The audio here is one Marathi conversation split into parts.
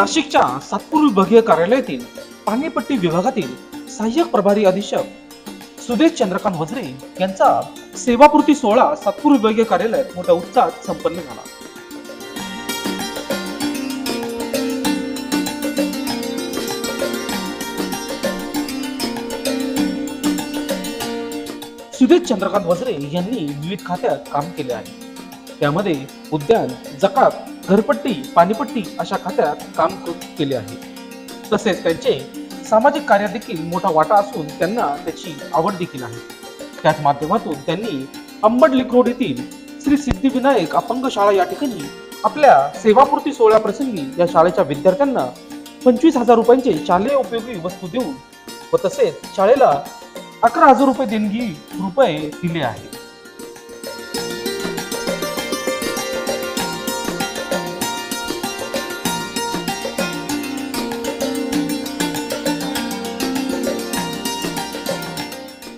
नाशिकच्या सातपूर विभागीय कार्यालयातील पाणीपट्टी विभागातील सहाय्यक प्रभारी अधीक्षक सुदेश चंद्रकांत वजरे यांचा सेवापूर्ती सोहळा सातपूर विभागीय कार्यालयात मोठ्या उत्साहात संपन्न झाला. सुदेश चंद्रकांत वजरे यांनी विविध खात्यात काम केले आहे. त्यामध्ये उद्यान जकात घरपट्टी पाणीपट्टी अशा खात्यात काम केले आहे. तसेच त्यांचे सामाजिक कार्यात देखील मोठा वाटा असून त्यांना त्याची आवड देखील आहे. त्याच माध्यमातून त्यांनी अंबड लिक्रोड येथील श्री सिद्धिविनायक अपंग शाळा या ठिकाणी आपल्या सेवापूर्ती सोहळ्याप्रसंगी या शाळेच्या विद्यार्थ्यांना पंचवीस हजार रुपयांचे शालेय उपयोगी वस्तू देऊन व तसेच शाळेला अकरा हजार रुपये देणगी रुपये दिले आहे.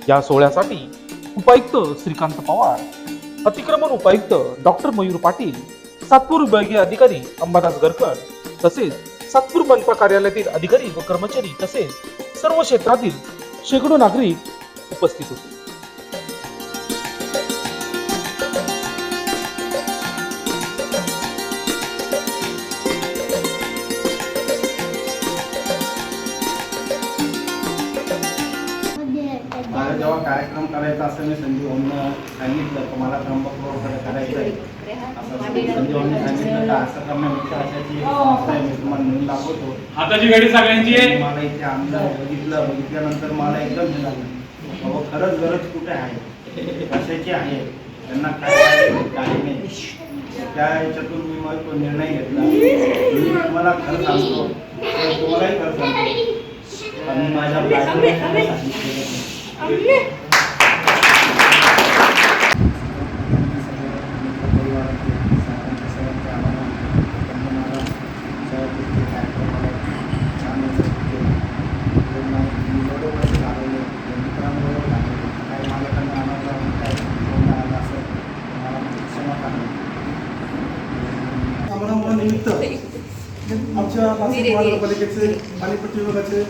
या सोहळ्यासाठी उपायुक्त श्रीकांत पवार अतिक्रमण उपायुक्त डॉक्टर मयूर पाटील सातपूर विभागीय अधिकारी अंबादास गरकर तसेच सातपूर मनपा कार्यालयातील अधिकारी व कर्मचारी तसेच सर्व क्षेत्रातील शेकडो नागरिक उपस्थित होते. जेव्हा कार्यक्रम करायचा असं मी संजीव भाऊंना सांगितलं की मला त्र्यंबक रोडकडे करायचं आहे. असं संजीव भाऊंनी सांगितलं का असं करण्यापेक्षा अशाची एक संस्था आहे मी तुम्हाला नेऊन दाखवतो. हाताची गाडी सगळ्यांची आहे? मला इथे आणलं बघितलं बघितल्यानंतर मला एकदम हे झालं. बाबा खरंच गरज कुठे आहे? कशाची आहे? त्यांना काय नाही. त्या याच्यातून मी मग तो निर्णय घेतला. मी तुम्हाला खरं सांगतो. तर तुम्हालाही खरं सांगतो. आणि माझ्या सांगितलं निमित्त आमच्या नाशिक महानगरपालिकेचे पाणीपट्टी विभागाचे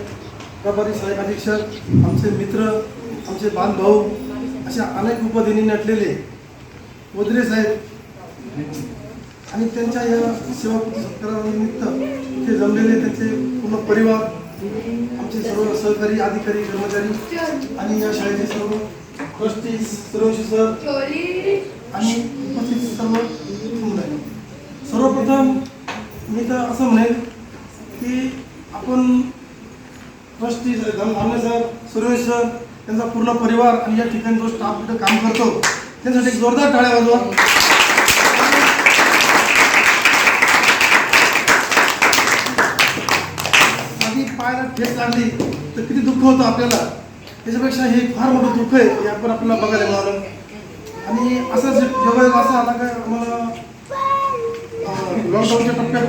प्रभारी सहाय्यक अधीक्षक आमचे मित्र आमचे बांधभाऊ अशा अनेक उपदिनी नटलेले. वद्रे साहेब. आणि त्यांच्या या सेवापूर्ती सत्कारानिमित्त इथे जमलेले त्यांचे पूर्ण परिवार आमचे सर्व सहकारी अधिकारी कर्मचारी आणि या शाळेचे सर्व ट्रस्टी सर्वशी सर आणि उपस्थित सर्व सर्वप्रथम मी तर असं म्हणेन की आपण trustee Dhamane sir Suresh sir त्यांचा पूर्ण परिवार आणि या ठिकाणी जो स्टाफ तिथं काम करतो त्यांच्यासाठी एक जोरदार टाळ्या वाजवा. आधी पायाला ठेच लागली तर किती दुःख होतं आपल्याला. त्याच्यापेक्षा हे फार मोठं दुःख आहे हे आपण आपल्याला बघायला मिळालं. आणि असंच जेव्हा असा आला काय आम्हाला लॉकडाऊनच्या टप्प्यात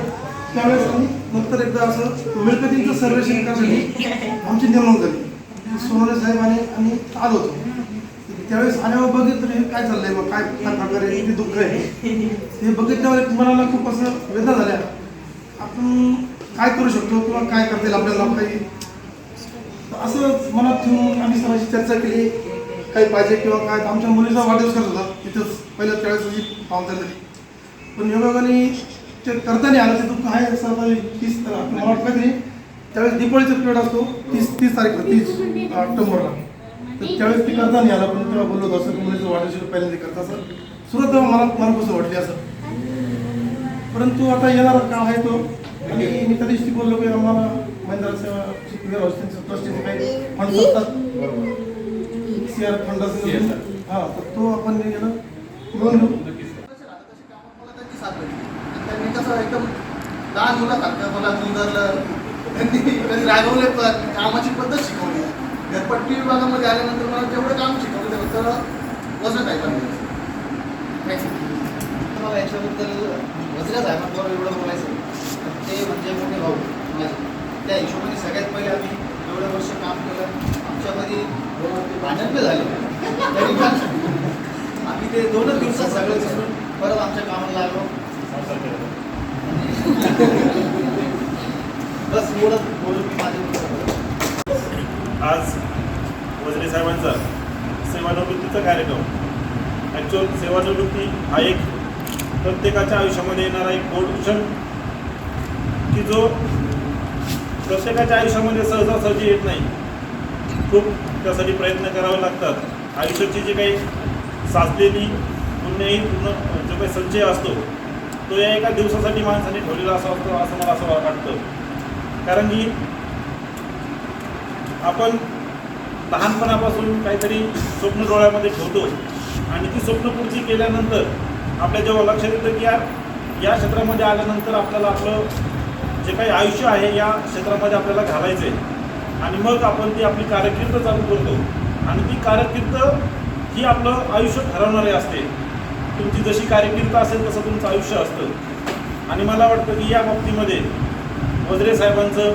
त्यावेळेस आम्ही नंतर एकदा असं मिळकतींचं सर्वेक्षण करण्यासाठी आमची नेमणूक झाली. सोनवणे साहेब आणि आलो होतो. त्यावेळेस आल्यावर बघितलं हे काय चाललंय मग काय काय प्रकारे किती दुःख आहे. हे बघितल्यावर मनाला खूप असं वेदना झाल्या. आपण काय करू शकतो किंवा काय करता येईल आपल्याला काही? असं मनात ठेवून आम्ही सरांशी चर्चा केली. काही पाहिजे किंवा काय आमच्या मुलीचा वाढदिवस करत होता. तिथंच पहिल्या त्यावेळेस पावता झाली. पण योगाने ते करताना आलं ते दुःख आहे सर तीस मला वाटत नाही. त्यावेळेस दिपाळीचा पिरियड असतो तीस तीस तारीखला तीस ऑक्टोबरला. तर त्यावेळेस ते करता नाही आलं पण तेव्हा बोललो होतो असं की मुलीचं वाढदिवस पहिल्यांदा करता असं सुरुवात तेव्हा मला मनापासून वाटली असं. परंतु आता येणारा काळ आहे तो. आणि मी त्या दिवशी बोललो की आम्हाला महिंद्रा सेवा ट्रस्टीचे काही फंड असतात सी आर फंड असेल हां तर तो आपण गेलं लोन घेऊ त्यांनी कसं एकदम लहान मुलासारखं मला सुंदरलं त्यांनी कधी रागवले पण कामाची पद्धत शिकवली. घरपट्टी विभागामध्ये आल्यानंतर मला जेवढं काम शिकवलं तेवढं तर वजन आहे मला याच्याबद्दल वजऱ्या साहेबांबरोबर एवढं बोलायचं तर ते म्हणजे मोठे भाऊ माझे. त्या हिशोबाने सगळ्यात पहिले आम्ही एवढं वर्ष काम केलं. आमच्यामध्ये भांडण बी झाले. तरी पण आम्ही ते दोनच दिवसात सगळं विसरून परत आमच्या कामाला लागलो. आज वजरे साहेबांचा सेवानिवृत्तीचा कार्यक्रम. ॲक्च्युअल सेवानिवृत्ती हा एक प्रत्येकाच्या आयुष्यामध्ये येणारा एक पोर्ट की जो प्रत्येकाच्या आयुष्यामध्ये सहजासहजी येत नाही. खूप त्यासाठी प्रयत्न करावे लागतात. आयुष्याची जी काही साचलेली पुण्यही पूर्ण जो काही संचय असतो तो या एका दिवसासाठी माणसाने ठेवलेला असा असतो असं मला असं वाटतं. कारण की आपण लहानपणापासून काहीतरी स्वप्न डोळ्यामध्ये ठेवतो. आणि ती स्वप्न पूर्ती केल्यानंतर आपल्या जेव्हा लक्षात येतं की यार या क्षेत्रामध्ये आल्यानंतर आपल्याला आपलं जे काही आयुष्य आहे या क्षेत्रामध्ये आपल्याला घालायचं आहे आणि मग आपण ती आपली कारकीर्द चालू करतो. आणि ती कारकीर्द ही आपलं आयुष्य ठरवणारी असते. तुमची जशी कारकीर्द असेल तसं तुमचं आयुष्य असतं. आणि मला वाटतं की या बाबतीमध्ये वजरे साहेबांचं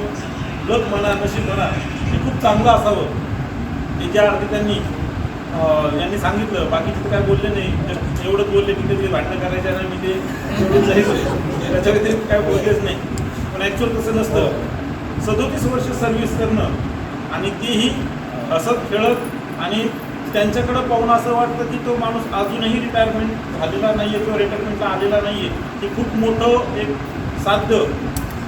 लक म्हणा नशीब म्हणा हे खूप चांगलं असावं. हे ज्या अर्थी त्यांनी यांनी सांगितलं. बाकीचे काय बोलले नाही. एवढंच बोलले की ते भांडणं करायचे आणि मी ते सोडून जायचं त्याच्या व्यतिरिक्त काय बोललेच नाही. पण ॲक्च्युअल तसं नसतं. सदोतीस वर्ष सर्व्हिस करणं आणि तेही हसत खेळत आणि त्यांच्याकडं पाहून असं वाटतं की तो माणूस अजूनही रिटायरमेंट झालेला नाही आहे किंवा रिटायरमेंटला आलेला नाही आहे हे खूप मोठं एक साध्य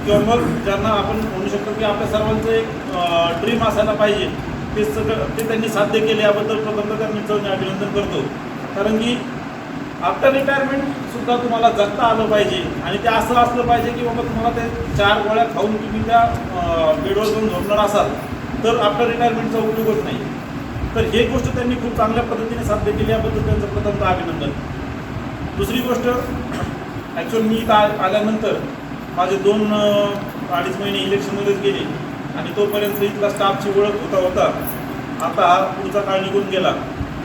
किंवा मग ज्यांना आपण म्हणू शकतो की आपल्या सर्वांचं एक ड्रीम असायला पाहिजे. ते सगळं ते त्यांनी साध्य केले याबद्दल प्रथमतः त्यांचं मी अभिनंदन करतो. कारण की आफ्टर रिटायरमेंट सुद्धा तुम्हाला जगता आलं पाहिजे. आणि ते असं असलं पाहिजे की बाबा तुम्हाला ते चार गोळ्या खाऊन तुम्ही त्या बेडवर जाऊन झोपणार असाल. तर आफ्टर रिटायरमेंटचा उपयोगच नाही. तर हे गोष्ट त्यांनी खूप चांगल्या पद्धतीने साध्य केली याबद्दल त्यांचं प्रथमतः अभिनंदन. दुसरी गोष्ट ॲक्च्युअल मी इथं आल्यानंतर माझे दोन अडीच महिने इलेक्शनमध्येच गेले. आणि तोपर्यंत इथला स्टाफची ओळख होता होता आता हा पुढचा काळ निघून गेला.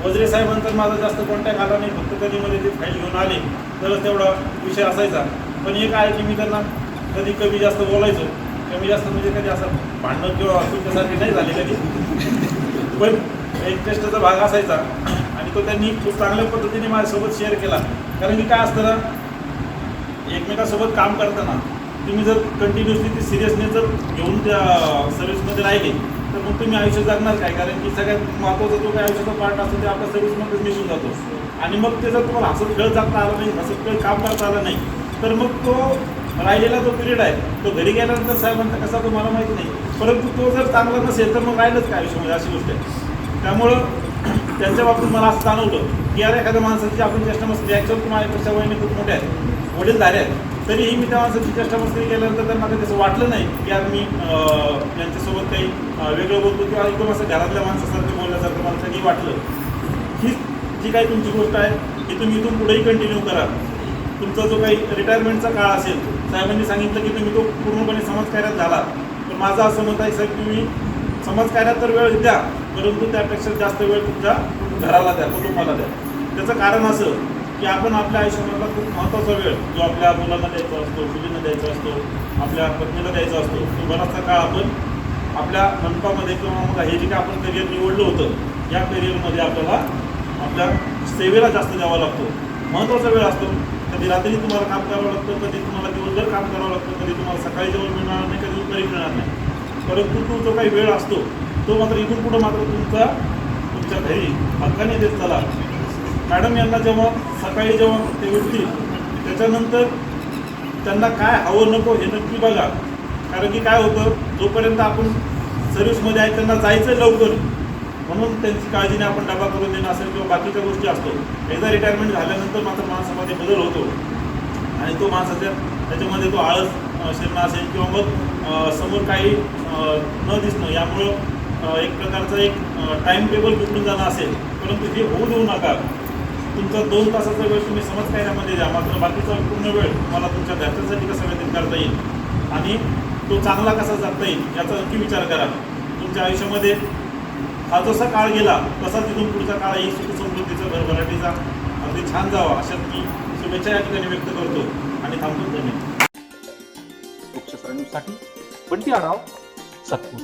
वजरे साहेबांचा माझा जास्त कॉन्टॅक्ट आला नाही फक्त कधीमध्ये ते फाईल घेऊन आले. तरच तेवढा विषय असायचा. पण एक आहे की मी त्यांना कधी कमी जास्त बोलायचो. कमी जास्त म्हणजे कधी असं भांडण किंवा तुमच्यासारखे नाही झाले कधी. पण एक टेस्टचा भाग असायचा. आणि तो त्यांनी खूप चांगल्या पद्धतीने माझ्यासोबत शेअर केला. कारण की काय असतं ना एकमेकासोबत काम करताना तुम्ही जर कंटिन्युअसली ती सिरियसनेस जर घेऊन त्या सर्व्हिसमध्ये राहिली तर मग तुम्ही आयुष्य जगणार काय? कारण की सगळ्यात महत्त्वाचा जो काही आयुष्याचा पार्ट असतो ते आपल्या सर्व्हिसमध्येच मिसून जातो. आणि मग ते जर तुम्हाला हसत खेळ जाता आलं नाही हसत खेळ काम करता आलं नाही तर मग तो राहिलेला जो पिरियड आहे तो घरी गेल्यानंतर साहेबांचा कसा तो मला माहिती नाही. परंतु तो जर चांगला नसेल तर मग राहिलंच काय आयुष्यामध्ये? अशी गोष्ट आहे. त्यामुळं त्यांच्या बाबतीत मला असं जाणवलं की यार एखाद्या माणसाची आपण कस्टमर्स रिॲक्शन तुम्हाला माझ्यापेक्षा वहिनी खूप मोठ्या आहेत. वडीलधारे आहेत. तरीही मी त्या माणसाची चेष्टामस्करी केल्यानंतर त्यांना काही तसं वाटलं नाही की आज मी यांच्यासोबत त्यांच्यासोबत काही वेगळं बोलतो किंवा एकदम असं घरातल्या माणसासारखं बोलण्यासारखं मला कधी वाटलं. ही जी काही तुमची गोष्ट आहे ती तुम्ही इथून पुढेही कंटिन्यू करा तुमचा जो काही रिटायरमेंटचा काळ असेल साहेबांनी सांगितलं की तुम्ही तो पूर्णपणे समाजकार्यात झाला पण माझं असं मत आहे साहेब तुम्ही समाजकार्यात तर वेळ द्या परंतु त्यापेक्षा जास्त वेळ तुमच्या घराला द्या कुटुंबाला द्या. त्याचं कारण असं की आपण आपल्या आयुष्यामधला खूप महत्त्वाचा वेळ जो आपल्या मुलांना द्यायचा असतो मुलींना द्यायचा असतो आपल्या पत्नीला द्यायचा असतो तो बराचसा काळ आपण आपल्या मनपामध्ये किंवा मग हे जे काही आपण करिअर निवडलं होतं या करिअरमध्ये आपल्याला आपल्या सेवेला जास्त द्यावा लागतो. महत्त्वाचा वेळ असतो. कधी रात्री तुम्हाला काम करावं लागतं कधी तुम्हाला दिवसभर काम करावं लागतं कधी तुम्हाला सकाळी जेवण मिळणार नाही कधी दुपारी मिळणार नाही. परंतु तो जो काही वेळ असतो तो मात्र इथून पुढं मात्र तुमचा तुमच्या घरी हक्काने देत चला. मॅडम यांना जेव्हा सकाळी जेव्हा ते उठतील त्याच्यानंतर त्यांना काय हवं नको हे नक्की बघा. कारण की काय होतं जोपर्यंत आपण सर्व्हिसमध्ये आहे त्यांना जायचं लवकर. म्हणून त्यांची काळजीने आपण डबा करून देणं असेल किंवा बाकीच्या गोष्टी असतो. एकदा रिटायरमेंट झाल्यानंतर मात्र माणसामध्ये बदल होतो. आणि तो माणसाच्या त्याच्यामध्ये तो आळस शिरणं असेल किंवा मग समोर काही न दिसणं यामुळं एक प्रकारचं एक टाईम टेबल बिघडून जाणं असेल. परंतु हे होऊ देऊ नका. तुमचा दोन तासाचा वेळ तुम्ही समज कार्यामध्ये द्या मात्र बाकीचा पूर्ण वेळ तुम्हाला तुमच्या घरच्यांसाठी कसा व्यतीत करता येईल? आणि तो चांगला कसा जाता येईल याचा नक्की विचार करा. तुमच्या आयुष्यामध्ये हा जसा काळ गेला तसा तिथून पुढचा काळ काळही सुख समृद्धीचा भरभराटीचा अगदी छान जावा अशा मी शुभेच्छा या ठिकाणी व्यक्त करतो. आणि थांबतो. धन्यवाद. लोकशास्त्र बंटी आढाव सातपूर